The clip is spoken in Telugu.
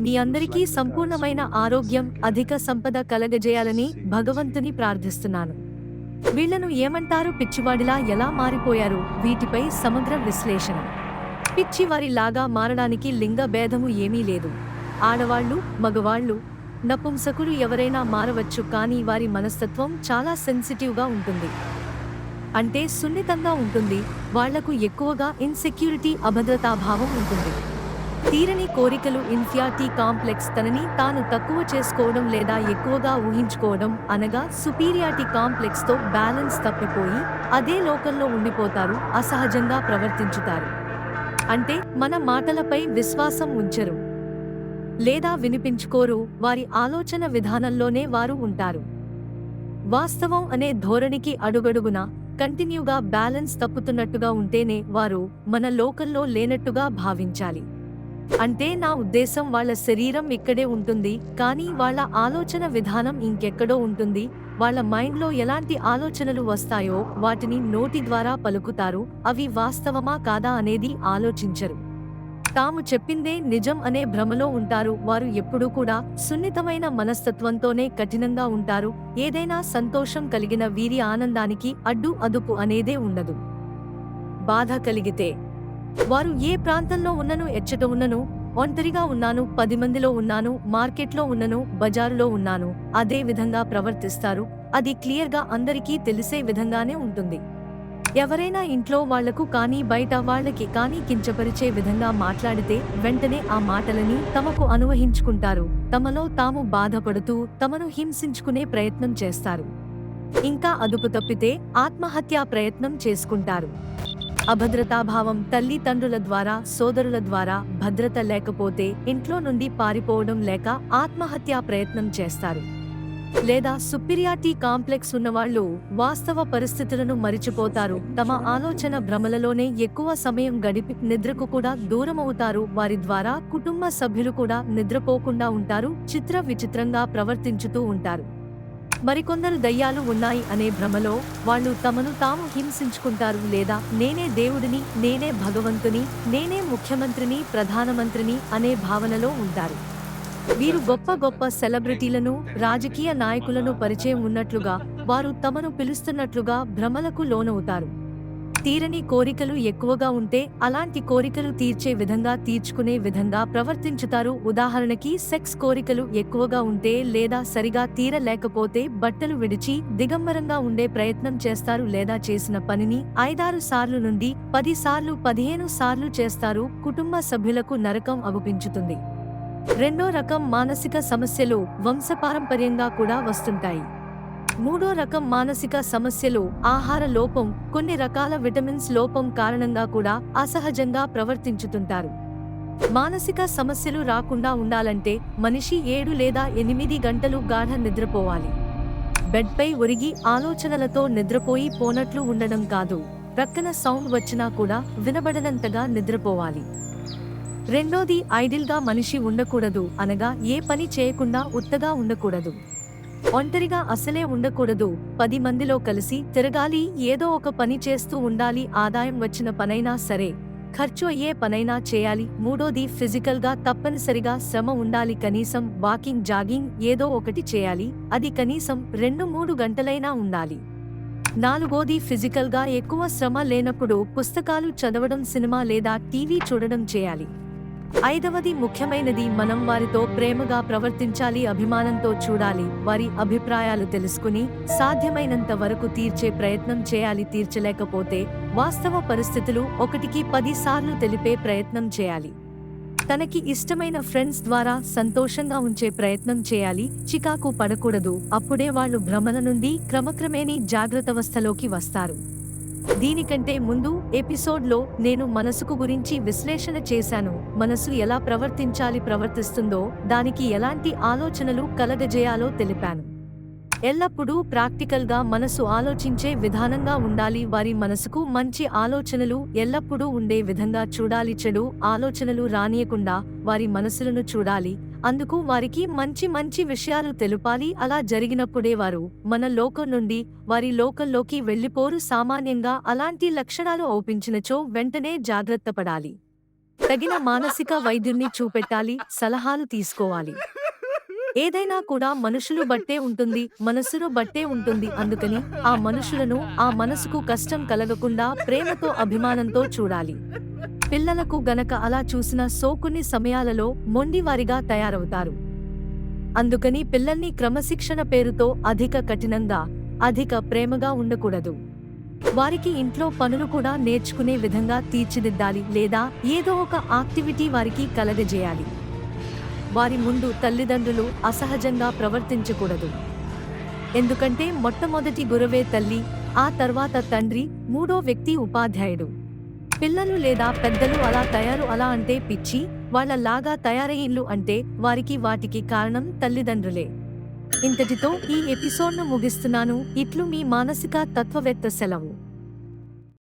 మీ అందరికీ సంపూర్ణమైన ఆరోగ్యం అధిక సంపద కలగజేయాలని భగవంతుని ప్రార్థిస్తున్నాను. వీళ్ళను ఏమంటారు? పిచ్చివాడిలా ఎలా మారిపోయారు? వీటిపై సమగ్ర విశ్లేషణ. పిచ్చివారిలాగా మారడానికి లింగ భేదము ఏమీ లేదు. ఆడవాళ్ళు మగవాళ్ళు నపుంసకులు ఎవరైనా మారవచ్చు కానీ వారి మనస్తత్వం చాలా సెన్సిటివ్గా ఉంటుంది. అంటే సున్నితంగా ఉంటుంది. వాళ్ళకు ఎక్కువగా ఇన్సెక్యూరిటీ అభద్రతాభావం ఉంటుంది. తీరని కోరికలు ఇన్ఫియాటీ కాంప్లెక్స్ తనని తాను తక్కువ చేసుకోవడం లేదా ఎక్కువగా ఊహించుకోవడం అనగా సుపీరియాటీ కాంప్లెక్స్తో బ్యాలెన్స్ తప్పిపోయి అదే లోకంలో ఉండిపోతారు అసహజంగా ప్రవర్తించుతారు. అంటే మన మాటలపై విశ్వాసం ఉంచరు. లేదా వినిపించుకోరు వారి ఆలోచన విధానంలోనే వారు ఉంటారు. వాస్తవం అనే ధోరణికి అడుగడుగున కంటిన్యూగా బ్యాలెన్స్ తప్పుతున్నట్టుగా ఉంటేనే వారు మన లోకంలో లేనట్టుగా భావించాలి. అంటే నా ఉద్దేశం వాళ్ళ శరీరం ఇక్కడే ఉంటుంది కానీ వాళ్ళ ఆలోచన విధానం ఇంకెక్కడో ఉంటుంది. వాళ్ళ మైండ్లో ఎలాంటి ఆలోచనలు వస్తాయో వాటిని నోటి ద్వారా పలుకుతారు అవి వాస్తవమా కాదా అనేది ఆలోచించరు. తాము చెప్పిందే నిజం అనే భ్రమలో ఉంటారు వారు ఎప్పుడూ కూడా సున్నితమైన మనస్తత్వంతోనే కఠినంగా ఉంటారు. ఏదైనా సంతోషం కలిగిన వీరి ఆనందానికి అడ్డు అదుపు అనేదే ఉండదు. బాధ కలిగితే వారు ఏ ప్రాంతంలో ఉన్నను ఎచ్చట ఉన్నను ఒంటరిగా ఉన్నాను పది మందిలో ఉన్నాను మార్కెట్లో ఉన్నను బజారులో ఉన్నాను అదే విధంగా ప్రవర్తిస్తారు. అది క్లియర్గా అందరికీ తెలిసే విధంగానే ఉంటుంది. ఎవరైనా ఇంట్లో వాళ్ళకు కానీ బయట వాళ్ళకి కానీ కించపరిచే విధంగా మాట్లాడితే వెంటనే ఆ మాటలని తమకు అనువహించుకుంటారు. తమలో తాము బాధపడుతూ తమను హింసించుకునే ప్రయత్నం చేస్తారు. ఇంకా అదుపు తప్పితే ఆత్మహత్యా ప్రయత్నం చేసుకుంటారు. అభద్రతాభావం తల్లిదండ్రుల ద్వారా సోదరుల ద్వారా భద్రత లేకపోతే ఇంట్లో నుండి పారిపోవడం లేక ఆత్మహత్యా ప్రయత్నం చేస్తారు. లేదా సుపీరియారిటీ కాంప్లెక్స్ ఉన్నవాళ్ళు వాస్తవ పరిస్థితులను మరిచిపోతారు. తమ ఆలోచన భ్రమలలోనే ఎక్కువ సమయం గడిపి నిద్రకు కూడా దూరమవుతారు. వారి ద్వారా కుటుంబ సభ్యులు కూడా నిద్రపోకుండా ఉంటారు. చిత్ర విచిత్రంగా ప్రవర్తించుతూ ఉంటారు. మరికొందరు దయ్యాలు ఉన్నాయి అనే భ్రమలో వాళ్ళు తమను తాము హింసించుకుంటారు లేదా నేనే దేవుడిని నేనే భగవంతుని నేనే ముఖ్యమంత్రిని ప్రధానమంత్రిని అనే భావనలో ఉంటారు. వీరు గొప్ప గొప్ప సెలబ్రిటీలను రాజకీయ నాయకులను పరిచయం ఉన్నట్లుగా వారు తమను పిలుస్తున్నట్లుగా భ్రమలకు లోనవుతారు. తీరని కోరికలు ఎక్కువగా ఉంటే అలాంటి కోరికలు తీర్చే విధంగా తీర్చుకునే విధంగా ప్రవర్తించుతారు. ఉదాహరణకి సెక్స్ కోరికలు ఎక్కువగా ఉంటే లేదా సరిగా తీరలేకపోతే బట్టలు విడిచి దిగంబరంగా ఉండే ప్రయత్నం చేస్తారు లేదా చేసిన పనిని ఐదారు సార్లు నుండి పది సార్లు పదిహేను సార్లు చేస్తారు. కుటుంబ సభ్యులకు నరకం అగుపించుతుంది. రెండో రకం మానసిక సమస్యలు వంశపారంపర్యంగా కూడా వస్తుంటాయి. మూడో రకం మానసిక సమస్యలు. ఆహార లోపం కొన్ని రకాల విటమిన్స్ లోపం కారణంగా కూడా అసహజంగా ప్రవర్తించుతుంటారు. మానసిక సమస్యలు రాకుండా ఉండాలంటే మనిషి ఏడు లేదా ఎనిమిది గంటలు గాఢ నిద్రపోవాలి. బెడ్పై ఒరిగి ఆలోచనలతో నిద్రపోయి పోనట్లు ఉండడం కాదు. ప్రక్కన సౌండ్ వచ్చినా కూడా వినబడనంతగా నిద్రపోవాలి. రెండోది ఐడిల్గా మనిషి ఉండకూడదు అనగా ఏ పని చేయకుండా ఉత్తగా ఉండకూడదు. ఒంటరిగా అసలే ఉండకూడదు. పది మందిలో కలిసి తిరగాలి ఏదో ఒక పని చేస్తూ ఉండాలి ఆదాయం వచ్చిన పనైనా సరే. ఖర్చు అయ్యే పనైనా చేయాలి. మూడోది ఫిజికల్గా తప్పనిసరిగా శ్రమ ఉండాలి. కనీసం వాకింగ్ జాగింగ్ ఏదో ఒకటి చేయాలి. అది కనీసం రెండు మూడు గంటలైనా ఉండాలి. నాలుగోది ఫిజికల్గా ఎక్కువ శ్రమ లేనప్పుడు పుస్తకాలు చదవడం సినిమా లేదా టీవీ చూడడం చేయాలి. ఐదవది ముఖ్యమైనది మనం వారితో ప్రేమగా ప్రవర్తించాలి అభిమానంతో చూడాలి. వారి అభిప్రాయాలు తెలుసుకుని సాధ్యమైనంత వరకు తీర్చే ప్రయత్నం చేయాలి తీర్చలేకపోతే వాస్తవ పరిస్థితులు ఒకటికి పది సార్లు తెలిపే ప్రయత్నం చేయాలి. తనకి ఇష్టమైన ఫ్రెండ్స్ ద్వారా సంతోషంగా ఉంచే ప్రయత్నం చేయాలి చికాకు పడకూడదు. అప్పుడే వాళ్ళు భ్రమల నుండి క్రమక్రమేణీ జాగ్రత్తవస్థలోకి వస్తారు. దీనికంటే ముందు ఎపిసోడ్లో నేను మనసుకు గురించి విశ్లేషణ చేశాను. మనసు ఎలా ప్రవర్తించాలి ప్రవర్తిస్తుందో దానికి ఎలాంటి ఆలోచనలు కలగజేయాలో తెలిపాను. ఎల్లప్పుడూ ప్రాక్టికల్గా మనసు ఆలోచించే విధానంగా ఉండాలి. వారి మనసుకు మంచి ఆలోచనలు ఎల్లప్పుడూ ఉండే విధంగా చూడాలి. చెడు ఆలోచనలు రానియకుండా వారి మనసులను చూడాలి. అందుకు వారికి మంచి మంచి విషయాలు తెలుపాలి. అలా జరిగినప్పుడే వారు మన లోకం నుండి వారి లోకంలోకి వెళ్ళిపోరు సామాన్యంగా అలాంటి లక్షణాలు ఓపించినచో వెంటనే జాగ్రత్త పడాలి. తగిన మానసిక వైద్యుణ్ణి చూపెట్టాలి. సలహాలు తీసుకోవాలి. ఏదైనా కూడా మనుషులు బట్టే ఉంటుంది. మనసును బట్టే ఉంటుంది. అందుకని ఆ మనుషులను ఆ మనసుకు కష్టం కలగకుండా ప్రేమతో అభిమానంతో చూడాలి. పిల్లలకు గనక అలా చూసిన సో కొన్ని సమయాలలో మొండివారిగా తయారవుతారు. అందుకని పిల్లల్ని క్రమశిక్షణ పేరుతో అధిక కఠినంగా అధిక ప్రేమగా ఉండకూడదు. వారికి ఇంట్లో పనులు కూడా నేర్చుకునే విధంగా తీర్చిదిద్దాలి లేదా ఏదో ఒక యాక్టివిటీ వారికి కలగజేయాలి. వారి ముందు తల్లిదండ్రులు అసహజంగా ప్రవర్తించకూడదు. ఎందుకంటే మొట్టమొదటి గురవే తల్లి ఆ తర్వాత తండ్రి మూడో వ్యక్తి ఉపాధ్యాయుడు. పిల్లలు లేదా పెద్దలు అలా తయారు అలా అంటే పిచ్చి వాళ్ళలాగా తయారయ్యిల్లు అంటే వారికి వాటికి కారణం తల్లిదండ్రులే. ఇంతటితో ఈ ఎపిసోడ్ను ముగిస్తున్నాను. ఇట్లు మీ మానసిక తత్వవేత్త సెలవు.